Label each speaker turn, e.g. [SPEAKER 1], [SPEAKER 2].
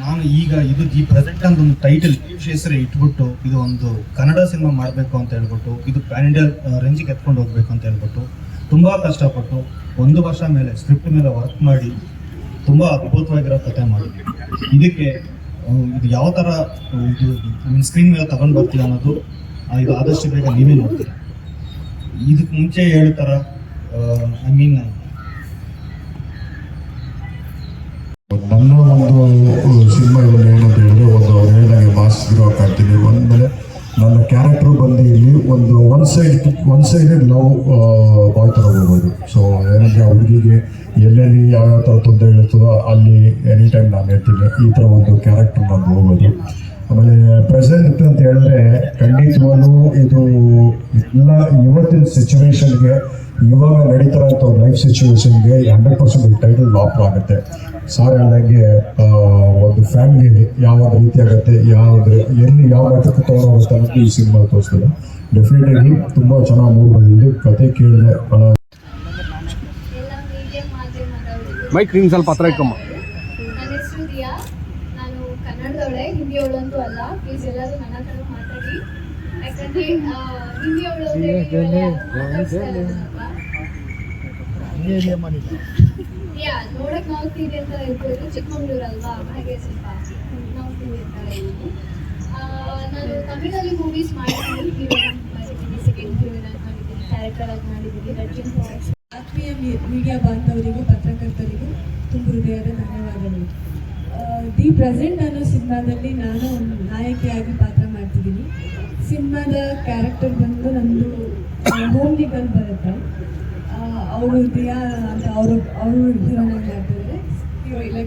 [SPEAKER 1] ನಾನು ಈಗ ಇದು ಈ ಪ್ರೆಸೆಂಟ್ ಅಂತ ಒಂದು ಟೈಟಲ್ ಹೆಸರೇ ಇಟ್ಬಿಟ್ಟು ಇದು ಒಂದು ಕನ್ನಡ ಸಿನಿಮಾ ಮಾಡಬೇಕು ಅಂತ ಹೇಳ್ಬಿಟ್ಟು, ಇದು ಪ್ಯಾನ್ ಇಂಡಿಯಾ ರೇಂಜಿಗೆ ಎತ್ಕೊಂಡು ಹೋಗ್ಬೇಕು ಅಂತ ಹೇಳ್ಬಿಟ್ಟು ತುಂಬ ಕಷ್ಟಪಟ್ಟು ಒಂದು ವರ್ಷ ಮೇಲೆ ಸ್ಕ್ರಿಪ್ಟ್ ಮೇಲೆ ವರ್ಕ್ ಮಾಡಿ ತುಂಬ ಅದ್ಭುತವಾಗಿರೋ ಕಥೆ ಮಾಡಿ. ಇದಕ್ಕೆ ಇದು ಯಾವ ಥರ ಇದು ಸ್ಕ್ರೀನ್ ಮೇಲೆ ತಗೊಂಡು ಬರ್ತೀವಿ ಅನ್ನೋದು ಇದು ಆದಷ್ಟು ಬೇಗ ನೀವೇ ನೋಡ್ತೀರ. ಇದಕ್ಕೆ ಮುಂಚೆ ಹೇಳ್ತಾರ ಐ ಮೀನ್
[SPEAKER 2] ನನ್ನ ಒಂದು ಸಿನಿಮಾದಲ್ಲಿ ಏನಂತ ಹೇಳಿದ್ರೆ ಒಂದು ಅವ್ರು ಹೇಳಿದಾಗೆ ಮಾಸ್ ಹೀರೋ ಕಾಡ್ತೀನಿ ಒಂದ್ಮೇಲೆ ನನ್ನ ಕ್ಯಾರೆಕ್ಟರ್ ಬಂದು ಇಲ್ಲಿ ಒಂದು one side one sided love boy ಥರ ಹೋಗ್ಬೋದು. ಸೊ ಏನಂದರೆ ಆ ಹುಡುಗಿಗೆ ಎಲ್ಲೆಲ್ಲಿ ಯಾವ್ಯಾವ ಥರ ತೊಂದರೆ ಇರ್ತದೋ ಅಲ್ಲಿ ಎನಿ ಟೈಮ್ ನಾನು ಇರ್ತೀನಿ ಈ ಥರ ಒಂದು ಕ್ಯಾರೆಕ್ಟರ್ ನಾನು ಹೋಗೋದು. ಆಮೇಲೆ ಪ್ರೆಸೆಂಟ್ ಅಂತ ಹೇಳಿದ್ರೆ ಎಲ್ಲ ಇವತ್ತಿನ ಸಿಚುವೇಶನ್ಗೆ ಇವಾಗ ನಡೀತಾ ಇರೋ ಲೈಫ್ ಸಿಚುವೇಶನ್ಗೆ ಹಂಡ್ರೆಡ್ ಪರ್ಸೆಂಟ್ ಟೈಟಲ್ ಲಾಪ್ ಆಗುತ್ತೆ. ಸಾರ್ ಹೇಳ್ದಂಗೆ ಒಂದು ಫ್ಯಾಮಿಲಿಯಲ್ಲಿ ಯಾವ ರೀತಿ ಆಗುತ್ತೆ ಯಾವ್ದು ಎಲ್ಲಿ ಯಾವ ಮಟ್ಟಕ್ಕೆ ತೊಗೊಂಡೋಗುತ್ತೆ ಅನ್ನೋದು ಈ ಸಿನಿಮಾ ತೋರಿಸ್ತದೆ. ಡೆಫಿನೆಟ್ಲಿ ತುಂಬ ಚೆನ್ನಾಗಿ ಮೂಡ್ ಬಂದಿದೆ. ಕತೆ ಕೇಳಿದೆ.
[SPEAKER 3] ಮೈಕ್ ನಿಂಗೆ ಸ್ವಲ್ಪ ಹತ್ರ ಇಕ್ಕಮ್ಮ
[SPEAKER 4] ನಾನು ಕನ್ನಡದವಳೆ ಹಿಂದಿಯವಳಂತೂ ಅಲ್ಲ. ಪ್ಲೀಸ್ ಎಲ್ಲರೂ ನನ್ನ ಹತ್ರ ಮಾತಾಡಿ. ಯಾಕಂದ್ರೆ ಇರೋದನ್ನಪ್ಪ. ಯಾ ನೋಡಕ್ ನಾಲ್ಕೀರಿ ಅಂತ ಹೇಳ್ಬೋದು ಚಿಕ್ಕಮಂಗ್ಳೂರು ಅಲ್ವಾ ಹಾಗೆ ಸ್ವಲ್ಪ ನಾಲ್ಕೀರಿ ಅಂತ ನಾನು ತಮಿಳಲ್ಲಿ ಮೂವೀಸ್ ಮಾಡಿದ್ದೀನಿ ಸೆಕೆಂಡ್ ಆಗಿ ಮಾಡಿದ್ದೀನಿ ಕ್ಯಾರೆಕ್ಟರ್ ಆಗಿ ಮಾಡಿದ್ದೀನಿ ರಚಿನ್
[SPEAKER 5] ಆತ್ಮೀಯ ಮೀಡಿಯಾ ಬಾಂಧವರಿಗೂ ಪತ್ರಕರ್ತರಿಗೂ ತುಂಬ ಹೃದಯದ ಧನ್ಯವಾದಗಳು. ದಿ ಪ್ರೆಸೆಂಟ್ ಅನ್ನೋ ಸಿನಿಮಾದಲ್ಲಿ ನಾನು ಒಂದು ನಾಯಕಿಯಾಗಿ ಪಾತ್ರ ಸಿನಿಮಾದ ಕ್ಯಾರೆಕ್ಟರ್ ಬಂದು ನಂದು ಹೋಮ್ಲಿ ಬಂದು ಬರುತ್ತೆ. ಅವರು ದಿಯಾ ಅಂತ, ಅವರು ಅವರು ಹೀರೋನಾಗಿ ಮಾಡ್ತಿದ್ದಾರೆ ಹೀರೋ ಇಲ್ಲ